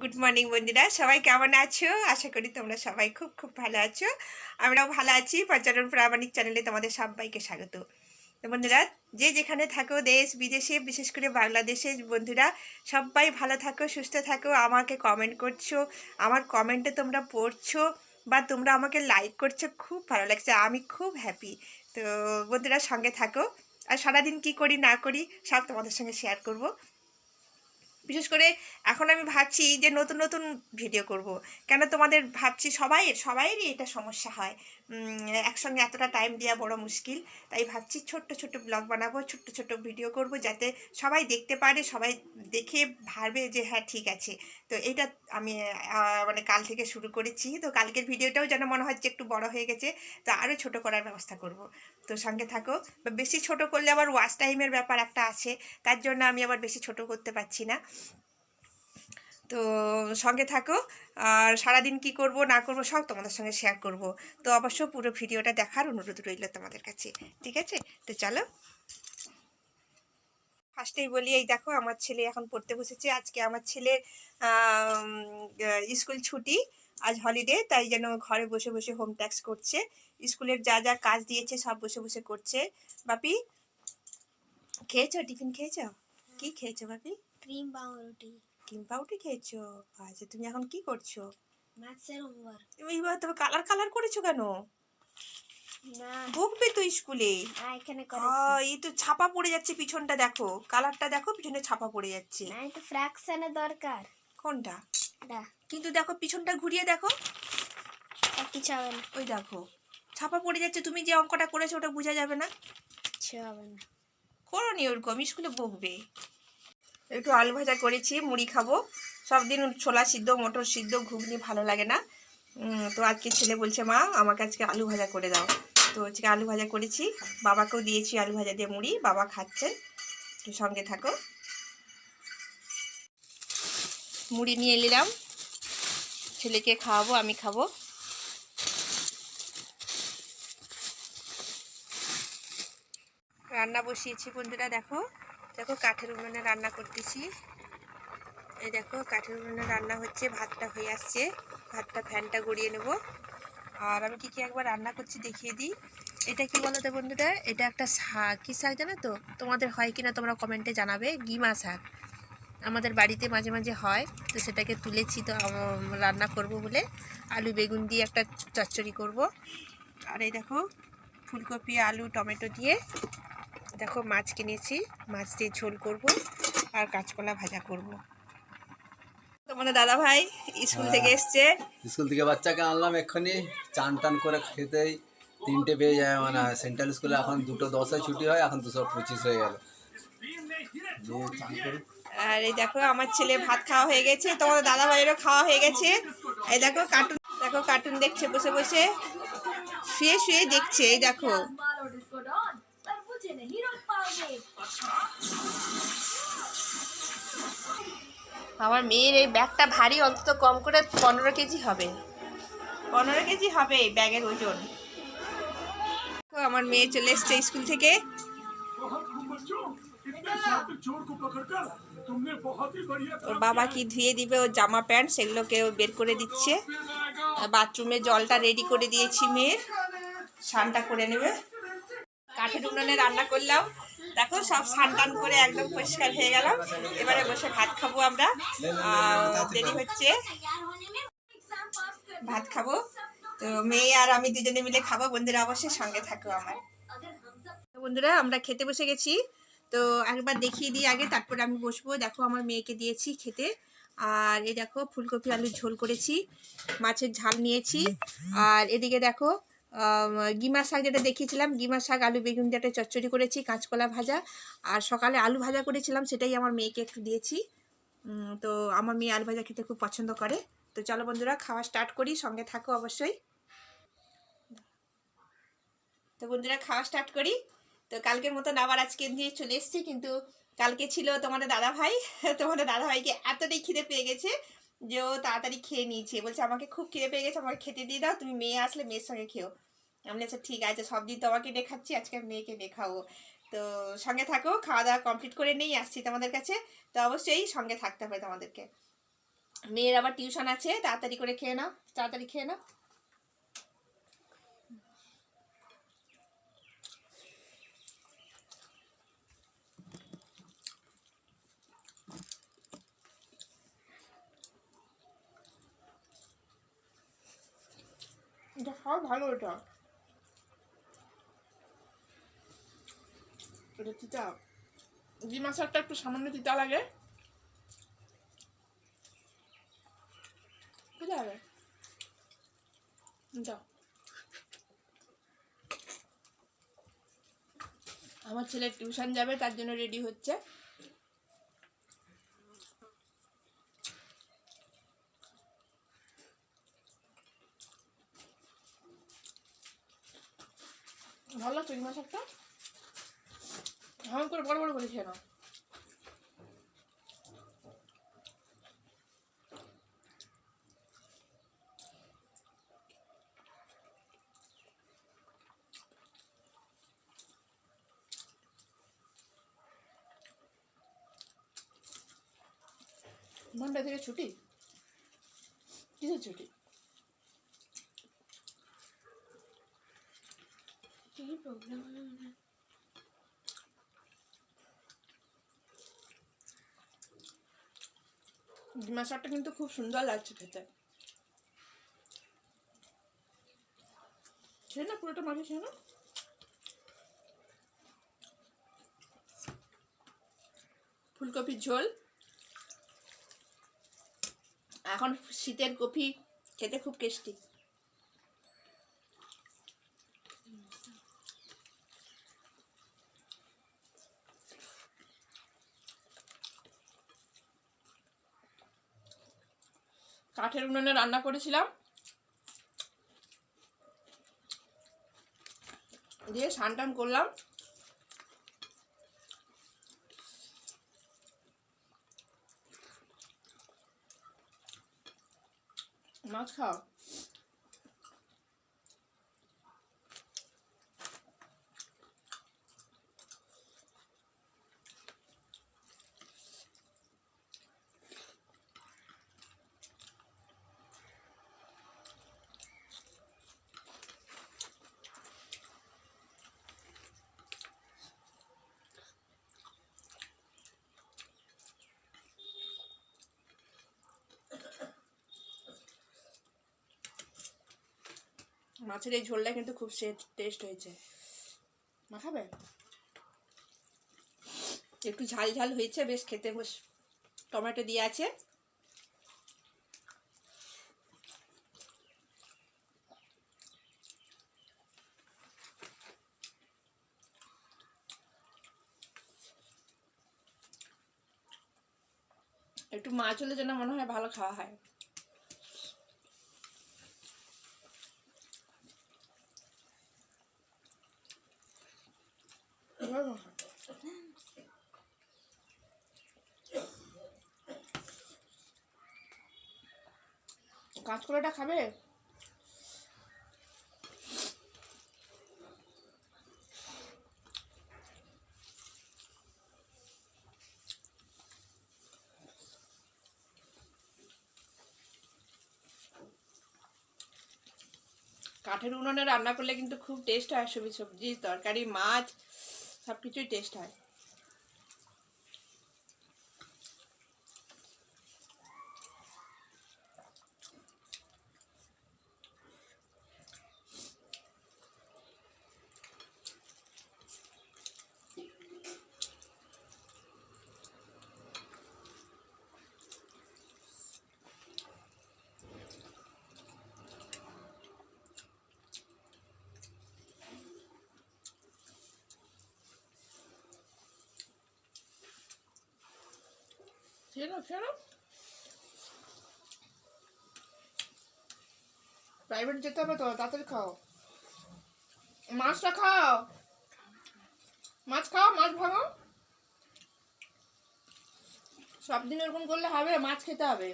Good morning বন্ধুরা। সবাই কেমন আছো? আশা করি তোমরা সবাই খুব খুব ভালো আছো। আমরাও ভালো আছি। পর্যটন প্রামাণিক চ্যানেলে তোমাদের সবাইকে স্বাগত। বন্ধুরা, যে যেখানে থাকো, দেশ, বিদেশে, বিশেষ করে বাংলাদেশে, বন্ধুরা, সবাই ভালো থাকো, সুস্থ থাকো, আমাকে কমেন্ট করছ, আমার কমেন্টে তোমরা পড়ছো, বা তোমরা আমাকে লাইক করছ, খুব ভালো লাগছে, আমি খুব হ্যাপি তো বন্ধুরা, সঙ্গে থাকো। আর সারাদিন কি করি, না করি, সব তোমাদের সঙ্গে শেয়ার করব। বিশেষ করে এখন আমি ভাবছি যে নতুন নতুন ভিডিও করব। কেন তোমাদের ভাবছি সবাই, সবাইয়েরই এটা সমস্যা হয়। একসঙ্গে এতটা টাইম দেওয়া বড় মুশকিল। তাই ভাবছি ছোট্ট ছোট্ট ব্লগ বানাবো, ছোট্ট ছোট্ট ভিডিও করব যাতে সবাই দেখতে পারে, সবাই দেখে ভাববে যে হ্যাঁ ঠিক আছে। তো এটা আমি মানে কাল থেকে শুরু করেছি। তো কালকের ভিডিওটাও যেন মনে হচ্ছে একটু বড় হয়ে গেছে। তো আরও ছোট করার ব্যবস্থা করব। তো সঙ্গে থাকো। বেশি ছোট করলে আবার ওয়াশ টাইমের ব্যাপার একটা আছে। তার জন্য আমি আবার বেশি ছোট করতে পারছি না। তো সঙ্গে থাকো। আর সারাদিন কি করব, না করব, সব তোমাদের সঙ্গে শেয়ার করব। তো অবশ্য পুরো ভিডিওটা দেখার অনুরোধ রইল তোমাদের কাছে, ঠিক আছে? তো চলো। ফার্স্টেই বলি, এই দেখো আমার ছেলে এখন পড়তে বসেছে। আজকে আমার ছেলের স্কুল ছুটি, আজ হলিডে তাই যেন ঘরে বসে বসে হোম ট্যাক্স করছে। স্কুলের যা যা কাজ দিয়েছে, সব বসে বসে করছে। বাপি, খেয়েছো? টিফিন খেয়েছো? কি খেয়েছো বাপি? ক্রিম পাউরুটি। কিম পাউটি খেয়েছো? আচ্ছা তুমি এখন কি করছ? ম্যাথসের হোমওয়ার্ক এইবার তবে কালার কালার করেছ কেন? না। বকবে তো স্কুলে। এখানে এই তো ছাপা পড়ে যাচ্ছে পিছনটা দেখো। কালারটা দেখো পিছনে ছাপা পড়ে যাচ্ছে। না এটা ফ্র্যাকশনের দরকার। কোনটা? না কিন্তু দেখো পিছনটা ঘুরিয়ে দেখো। আর কিছু হবে না। ওই দেখো ছাপা পড়ে যাচ্ছে। তুমি যে অঙ্কটা করেছ ওটা বোঝা যাবে না। কিছু হবে না। করো নি ওরকম স্কুলে বকবে একটু আলু ভাজা করেছি, মুড়ি খাব। সব দিন ছোলা সিদ্ধ, মটর সিদ্ধ, ঘুগনি ভালো লাগে না। তো আজকে ছেলে বলছে, মা, আমাকে আজকে আলু ভাজা করে দাও। তো আজকে আলু ভাজা করেছি। বাবাকেও দিয়েছি আলু ভাজা দিয়ে মুড়ি, বাবা খাচ্ছে। তো সঙ্গে থাকো। মুড়ি নিয়ে নিলাম ছেলেকে খাওয়াবো, আমি খাব। রান্না বসিয়েছি বন্ধুরা, দেখো। দেখো কাঠের উনুনে রান্না করতেছি। এই দেখো কাঠের উনুনে রান্না হচ্ছে, ভাতটা হয়ে আসছে। ভাতটা ফ্যানটা গড়িয়ে নেব। আর আমি কি কি একবার রান্না করছি, দেখিয়ে দিই। এটা কি বলো তো বন্ধুরা? এটা একটা শাক। কী শাক জানো তো? তোমাদের হয় কিনা তোমরা কমেন্টে জানাবে। গিমা শাক। আমাদের বাড়িতে মাঝে মাঝে হয়, তো সেটাকে তুলেছি তো রান্না করব বলে। আলু, বেগুন দিয়ে একটা চচ্চড়ি করব। আর এই দেখো, ফুলকপি, আলু, টমেটো দিয়ে দেখো মাছ কিনেছি মাছ দিয়ে ঝোল করব আর কাঁচকলা ভাজা করব। তোমাদের দাদা ভাই স্কুল থেকে এসছে। স্কুল থেকে বাচ্চাকে আনলাম এক্ষুনি চান টান করে খেতেই তিনটে বেজে যায় মানে সেন্ট্রাল স্কুলে এখন দুটো দশে ছুটি হয় এখন দুশো পঁচিশ হয়ে গেল। আর এই দেখো আমার ছেলে ভাত খাওয়া হয়ে গেছে তোমাদের দাদা ভাইয়েরও খাওয়া হয়ে গেছে। এই দেখো কার্টুন দেখো কার্টুন দেখছে বসে বসে। শুয়ে শুয়ে দেখছে এই দেখো। আমার মেয়ের এই ব্যাগটা ভারী, অন্তত কম করে পনেরো কেজি হবে। পনেরো কেজি হবে এই ব্যাগের ওজন। আমার মেয়ে চলে এসছে স্কুল থেকে। ওর বাবা কি ধুয়ে দিবে, ওর জামা প্যান্ট সেগুলোকে বের করে দিচ্ছে। বাথরুমে জলটা রেডি করে দিয়েছি মেয়ের। স্নানটা করে নেবে। কাঠের উনুনে রান্না করলাম। দেখো, সব স্নান টান করে একদম পরিষ্কার হয়ে গেল। এবারে বসে ভাত খাব আমরা। দেরি হচ্ছে। ভাত খাব। তো মেয়ে আর আমি দুজনে মিলে খাব। বন্ধুরা, অবশ্যই সঙ্গে থাকো আমার। বন্ধুরা, আমরা খেতে বসে গেছি। তো একবার দেখিয়ে দিই আগে, তারপরে আমি বসবো। দেখো, আমার মেয়েকে দিয়েছি খেতে। আর এই দেখো, ফুলকপি আলুর ঝোল করেছি। মাছের ঝাল নিয়েছি। আর এদিকে দেখো গিমা শাক যেটা দেখিয়েছিলাম গিমা শাক, আলু, বেগুন একটা চচ্চড়ি করেছি, কাঁচকলা ভাজা, আর সকালে আলু ভাজা করেছিলাম, সেটাই আমার মেয়েকে একটু দিয়েছি। তো আমার মেয়ে আলু ভাজা খেতে খুব পছন্দ করে। তো চলো বন্ধুরা, খাওয়া স্টার্ট করি, সঙ্গে থাকো অবশ্যই। তো বন্ধুরা, খাওয়া স্টার্ট করি। তো কালকের মতন আবার আজকে দিয়ে চলে এসেছি, কিন্তু কালকে ছিল তোমাদের দাদা ভাই তোমাদের দাদা ভাইকে এতটাই খিদে পেয়ে গেছে যে ও তাড়াতাড়ি খেয়ে নিয়েছে। বলছে, আমাকে খুব খিদে পেয়ে গেছে, আমাকে খেতে দিয়ে দাও, তুমি মেয়ে আসলে মেয়ের সঙ্গে খেও। আমি আচ্ছা ঠিক আছে, সব দিন তোমাকে দেখাচ্ছি, আজকে মেয়েকে দেখাবো। তো সঙ্গে থাকো খাওয়া দাওয়া কমপ্লিট করে নিয়েই আসছি তোমাদের কাছে। তো অবশ্যই সঙ্গে থাকতে হবে তোমাদেরকে। মেয়ের আবার টিউশন আছে, তাড়াতাড়ি করে খেয়ে নাও, তাড়াতাড়ি খেয়ে নাও। এটা ভালো এটা। এটা তিতা। ডিমা শাকটা একটু সামান্য তিতা লাগে। লাগে? দাও আমার ছেলে টিউশন যাবে, তার জন্য রেডি হচ্ছে। ভালো লাগছে ডিমা শাকটা হাম করে বড় বড় করে খেয়ে মনটা থেকে ছুটি? কিসের ছুটি? কি প্রবলেম ডিমা শাকটা কিন্তু খুব সুন্দর লাগছে খেতে। খেয়ে না পুরোটা মাঝে খেয়ে না ফুলকপির ঝোল। এখন শীতের কপি খেতে খুব টেস্টি। উনুনে রান্না করেছিলাম। দিয়ে টান করলাম। মাছ খাও। মাছের এই ঝোলটা কিন্তু খুব টেস্ট হয়েছে। মাখাবে একটু ঝাল ঝাল হয়েছে, বেশ খেতে বেশ টমেটো দিয়ে আছে। একটু মাছ হলে যেন মনে হয় ভালো খাওয়া হয়। কাঁচকলাটা খাবে? কাঠের উনুনে রান্না করলে কিন্তু খুব টেস্ট হয়, সবজি সবজি, তরকারি, মাছ সব কিছুই টেস্ট হয়। খেয়ে নাও প্রাইভেট যেতে হবে তো, তাড়াতাড়ি খাও। মাছটা খাও। মাছ খাও, মাছ ভাঙো সব দিন এরকম করলে হবে, মাছ খেতে হবে।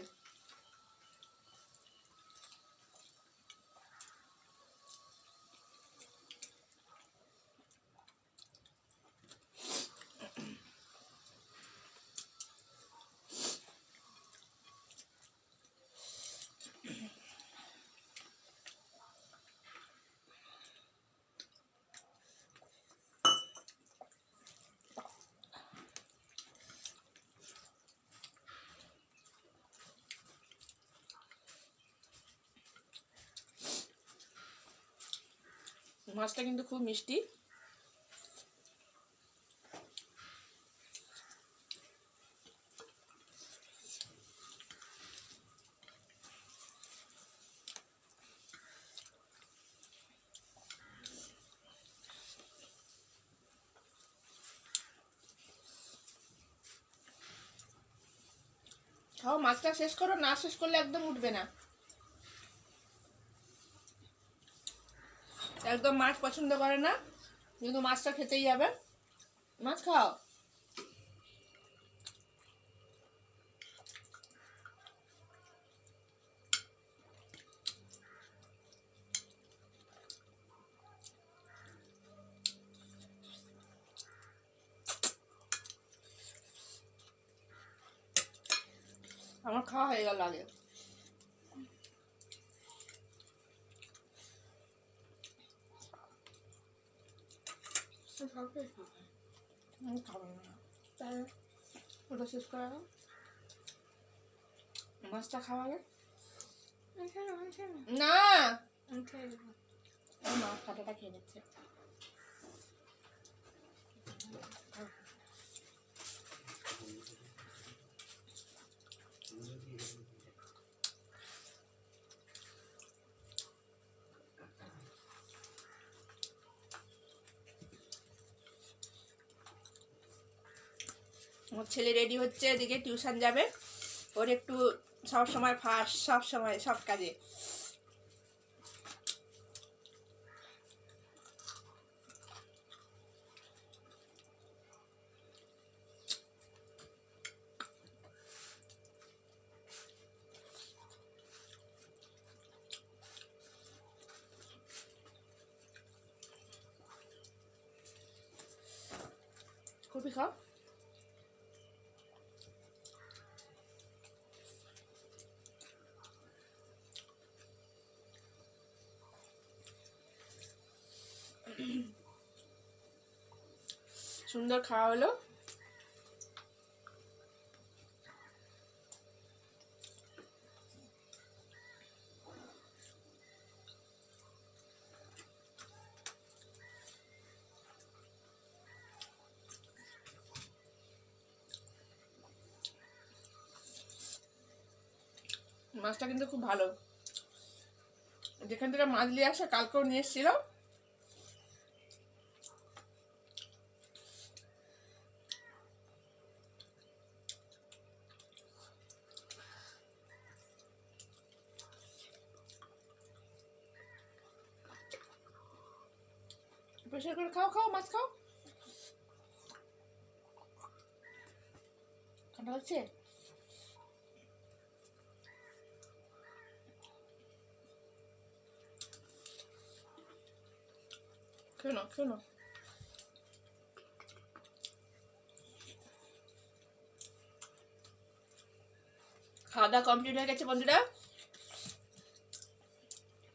মাছটা কিন্তু খুব মিষ্টি। খাও মাছটা শেষ করো না শেষ করলে একদম উঠবে না। একদম মাছ পছন্দ করে না, কিন্তু মাছটা খেতেই যাবে মাছ খাও। আমার খাওয়া হয়ে গেল আগে। আমি খাব না। তাই ওটা শেষ করা দাও মাছটা খাওয়াবে না ওই মাছ কাটাটা খেয়ে নিচ্ছে। আমার ছেলে রেডি হচ্ছে, এদিকে টিউশন যাবে। ওর একটু সব সময় ফার্স্ট সব সময়, সব কাজে। কফি খাও। সুন্দর খাওয়া হলো। মাছটা কিন্তু খুব ভালো। যেখান থেকে মাছ নিয়ে আসে, কালকেও নিয়ে এসেছিল খাও খাও, মাছ খাও। ঠান্ডা লাগছে? খেয়ে নাও খাওয়া দাওয়া কমপ্লিট হয়ে গেছে বন্ধুরা।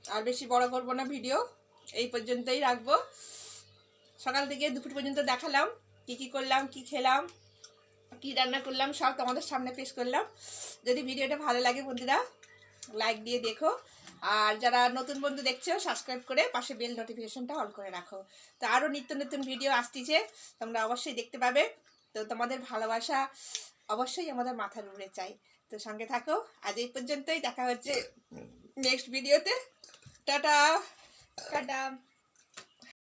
আর বেশি বড় করব না, ভিডিও। এই পর্যন্তই রাখব। সকাল থেকে দুপুর পর্যন্ত দেখালাম, কি কি করলাম, কি খেলাম, কি রান্না করলাম, সব তোমাদের সামনে পেশ করলাম। যদি ভিডিওটা ভালো লাগে বন্ধুরা লাইক দিয়ে দেখো। আর যারা নতুন বন্ধু দেখছ সাবস্ক্রাইব করে পাশে বেল নোটিফিকেশনটা অন করে রাখো। তো আরও নিত্য নতুন ভিডিও আসতেছে, তোমরা অবশ্যই দেখতে পাবে। তো তোমাদের ভালোবাসা অবশ্যই আমাদের মাথার উপরে চাই। তো সঙ্গে থাকো, আজ এই পর্যন্তই, দেখা হচ্ছে নেক্সট ভিডিওতে টাটা! টাটা!